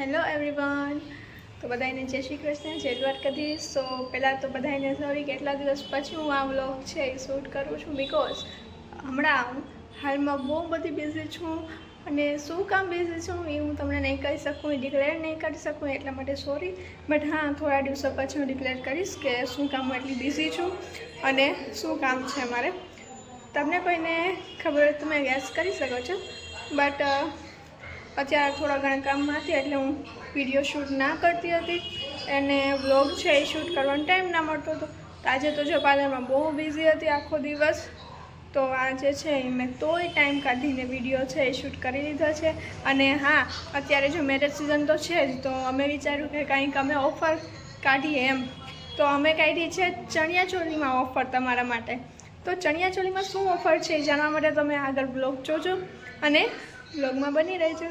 Hello everyone તો બધાને જય શ્રી કૃષ્ણ, જય દ્વારકાધીશ. સો પહેલાં તો બધાને સોરી કેટલા દિવસ પછી હું આ વ્લોગ છે એ શૂટ કરું છું બિકોઝ હમણાં હું હાલમાં બહુ બધી બિઝી છું અને શું કામ બિઝી છું એ હું તમને નહીં કહી શકું ડિક્લેર નહીં કરી શકું એટલા માટે સોરી બટ હા, થોડા દિવસો પછી હું ડિક્લેર કરીશ કે શું કામ હું એટલી બિઝી છું અને શું કામ છે મારે. તમને કોઈને ખબર તમે ગેસ કરી શકો છો. બટ અત્યારે થોડા ઘણા કામમાં હતી એટલે હું વીડિયો શૂટ ના કરતી હતી. અને વ્લોગ છે એ શૂટ કરવાનો ટાઈમ ના મળતો હતો. આજે તો જો પાર્લરમાં બહુ બિઝી હતી આખો દિવસ, તો આજે છે એ મેં તોય ટાઈમ કાઢીને વીડિયો છે એ શૂટ કરી લીધો છે. અને હા, અત્યારે જો મેરેજ સિઝન તો છે જ, તો અમે વિચાર્યું કે કંઈક અમે ઓફર કાઢીએ એમ. તો અમે કાઢી છે ચણિયાચોળીમાં ઓફર તમારા માટે. તો ચણિયાચોળીમાં શું ઓફર છે એ જાણવા માટે તમે આગળ બ્લોગ જોજો. અને બ્લોગમાં બની રહેજો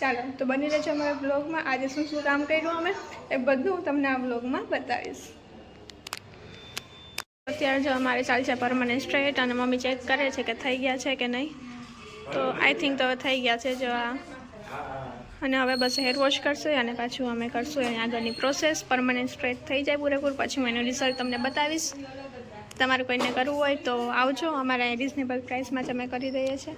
ચાલો, તો બની રહેજો અમારા બ્લોગમાં આજે શું શું કામ કર્યું અમે એ બધું હું તમને આ બ્લોગમાં બતાવીશ. અત્યારે જો અમારે ચાલશે પરમાનન્ટ સ્ટ્રેટ અને મમ્મી ચેક કરે છે કે થઈ ગયા છે કે નહીં. તો આઈ થિંક તો હવે થઈ ગયા છે જો આ. અને હવે બસ હેર વોશ કરશે અને પાછું અમે કરશું એની આગળની પ્રોસેસ પરમાનન્ટ સ્ટ્રેટ થઈ જાય પૂરેપૂર. પછી હું એનું રિઝલ્ટ તમને બતાવીશ. તમારે કોઈને કરવું હોય તો આવજો. અમારા રિઝનેબલ પ્રાઇસમાં જ અમે કરી દઈએ છીએ.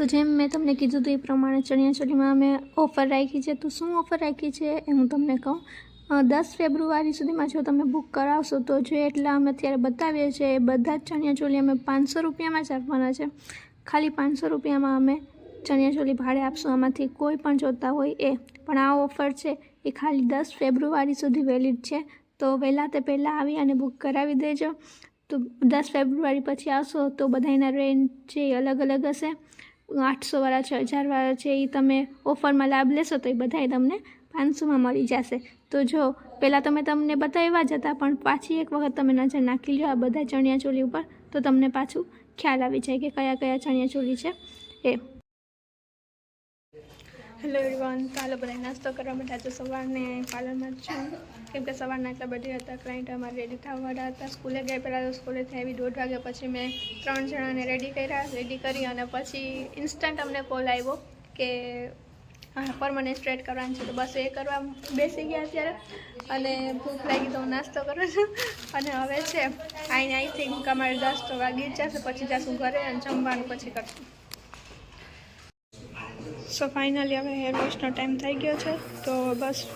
તો જેમ મેં તમને કીધું હતું એ પ્રમાણે ચણિયાચોળીમાં અમે ઓફર રાખી છે. તો શું ઓફર રાખી છે એ હું તમને કહું. દસ ફેબ્રુઆરી સુધીમાં જો તમે બુક કરાવશો તો જે એટલા અમે અત્યારે બતાવીએ છીએ એ બધા જ ચણિયાચોળી અમે પાંચસો રૂપિયામાં જ આપવાના છે. ખાલી પાંચસો રૂપિયામાં અમે ચણિયાચોલી ભાડે આપશું. આમાંથી કોઈ પણ જોતા હોય એ. પણ આ ઓફર છે એ ખાલી દસ ફેબ્રુઆરી સુધી વેલિડ છે. તો વહેલા તે પહેલાં આવી અને બુક કરાવી દેજો. તો દસ ફેબ્રુઆરી પછી આવશો તો બધાના રેન્જ જે અલગ અલગ હશે. આઠસોવાળા છે હજારવાળા છે એ તમે ઓફરમાં લાભ લેશો તો એ બધાય તમને પાંચસોમાં મળી જશે. તો જો પહેલાં તમે તમને બતાવ્યા જ હતા, પણ પાછી એક વખત તમે નજર નાખી લો આ બધા ચણિયા ચોલી ઉપર, તો તમને પાછું ખ્યાલ આવી જાય કે કયા કયા ચણિયા ચોલી છે. એ હેલો એવરીવન કાલે બધા નાસ્તો કરવા માટે આજે સવારને પાર્લરમાં છું. કેમ કે સવારના એટલા બધી હતા ક્લાયન્ટ અમારે રેડી થવાવાળા હતા. સ્કૂલે ગયા પહેલાં તો સ્કૂલેથી આવી દોઢ વાગ્યા પછી મેં ત્રણ જણાને રેડી કર્યા રેડી કરી અને પછી ઇન્સ્ટન્ટ અમને કોલ આવ્યો કે પરમાનન્ટ સ્ટ્રેટ કરવાનું છે. તો બસ એ કરવા બેસી ગયા અત્યારે અને ભૂખ લાગી તો હું નાસ્તો કરું છું. અને હવે છે, આઈને આઈ થિંક અમારે દસ તો વાગી જશે, પછી જશું ઘરે અને જમવાનું પછી કરશું. સો ફાઇનલી હવે હેર વોશનો ટાઈમ થઈ ગયો છે. તો બસ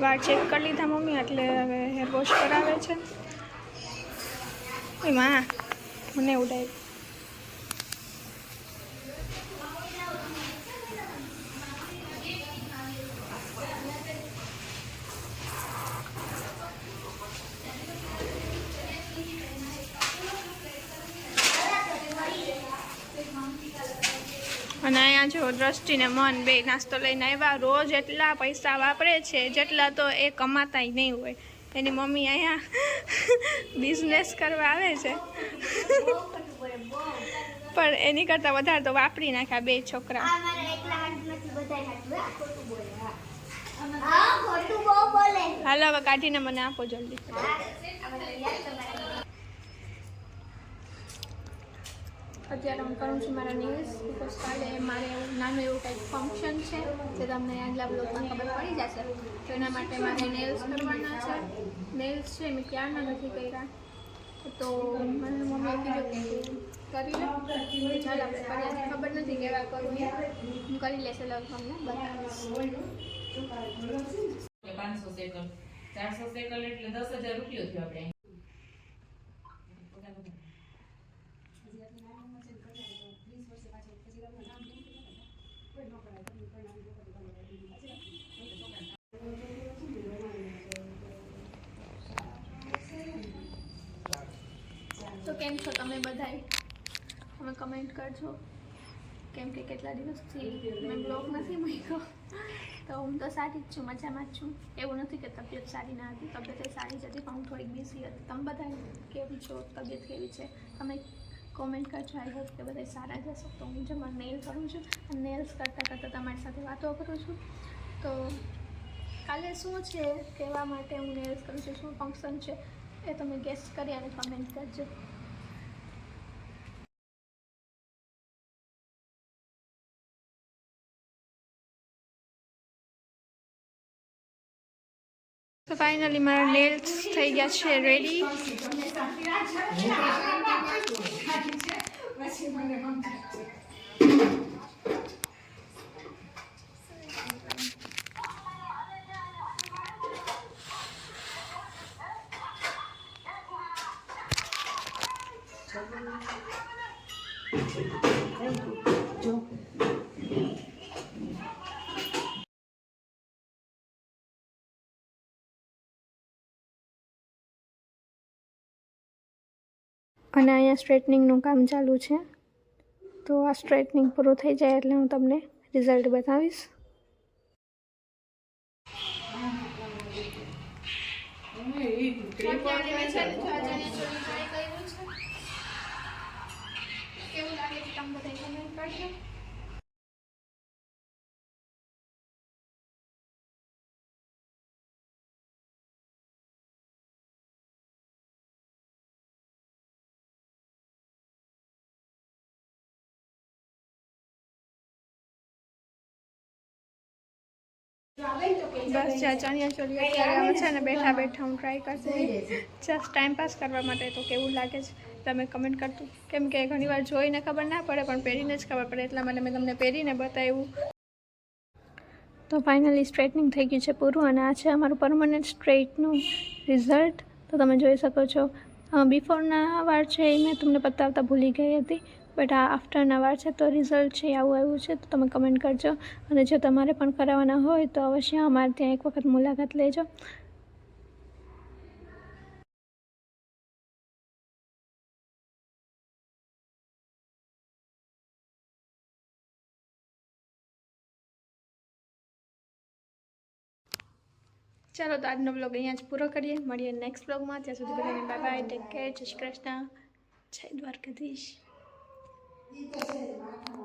વાળ ચેક કરી લીધા મમ્મી, એટલે હવે હેર વોશ કરાવે છે. એમાં મને ઉડાય. અને અહીંયા જો દ્રષ્ટિને મન બે નાસ્તો લઈને આવ્યા. રોજ એટલા પૈસા વાપરે છે જેટલા તો એ કમાતાય નહીં હોય. એની મમ્મી અહીંયા બિઝનેસ કરવા આવે છે. પણ એની કરતાં વધારે તો વાપરી નાખ્યા બે છોકરા. હાલો હવે કાઢીને મને આપો જલ્દી હા આ બધા યાદ તમારે અત્યારે હું કરું છું મારા નેલ્સ બિકોઝ કાલે મારે નાનું એવું કંઈક ફંક્શન છે જે તમને આગલા બ્લોગમાં ખબર પડી જશે. તો એના માટે મારે નેલ્સ કરવાના છે. નેલ્સ છે, મેં ક્યારના નથી કર્યા. તો મને મમ્મીએ કીધું કરી લો. ચાલ આપણે ખબર નથી કેવા કરું હું કરી લેશે લગ તમને બતાવીશ. પાંચસો સેકલ ચારસો સેકલ એટલે દસ હજાર રૂપિયો થયો આપણે. તો કેમ છો તમે બધાય? તમે કમેન્ટ કરજો. કેમ કે કેટલા દિવસથી મેં બ્લોગ નથી મૂક્યો. તો હું તો સારી જ છું, મજામાં જ છું. એવું નથી કે તબિયત સારી ના હતી. તબિયત સારી જ હતી, પણ હું થોડીક બિઝી હતી. તમે બધા કેવી છો? તબિયત કેવી છે? તમે કોમેન્ટ કરજો. આઈ હોપ કે બધા સારા જ હશો. તો હું જમા નેલ કરું છું અને નેલ્સ કરતાં કરતાં તમારી સાથે વાતો કરું છું. તો કાલે શું છે? કહેવા માટે હું નેલ્સ કરું છું. શું ફંક્શન છે? એ તમે ગેસ્ટ કરી અને કમેન્ટ કરજો. તો ફાઇનલી મારા નેલ્સ થઈ ગયા છે રેડી અને અહીંયા સ્ટ્રેટનિંગનું કામ ચાલુ છે. તો આ સ્ટ્રેટનિંગ પૂરું થઈ જાય એટલે હું તમને રિઝલ્ટ બતાવીશ. બસ જ્યાં ચણિયા ચોલી અત્યારે આવે છે ને બેઠા બેઠા હું ટ્રાય કરશે. જસ્ટ ટાઈમ પાસ કરવા માટે તો કેવું લાગે છે? તમે કમેન્ટ કરતું કેમ કે ઘણીવાર જોઈને ખબર ના પડે, પણ પહેરીને જ ખબર પડે. એટલા માટે મેં તમને પહેરીને બતાવ્યું. તો ફાઇનલી સ્ટ્રેટનિંગ થઈ ગયું છે પૂરું અને આ છે અમારું પરમનન્ટ સ્ટ્રેટનું રિઝલ્ટ તો તમે જોઈ શકો છો. બિફોરના વાર છે એ મેં તમને બતાવતા ભૂલી ગઈ હતી. બટ આ આફ્ટરના વાળ છે તો રિઝલ્ટ છે, આવું આવ્યું છે, તો તમે કમેન્ટ કરજો. અને જો તમારે પણ કરાવવાના હોય તો અવશ્ય અમારે ત્યાં એક વખત મુલાકાત લેજો. ચાલો તો આજનો બ્લોગ અહીંયા જ પૂરો કરીએ. મળીએ નેક્સ્ટ બ્લોગમાં ત્યાં સુધી બધાને બાય બાય ટેક કેર જય શ્રી કૃષ્ણ. જય દ્વારકાધીશ. ઈ તો છે માથામાં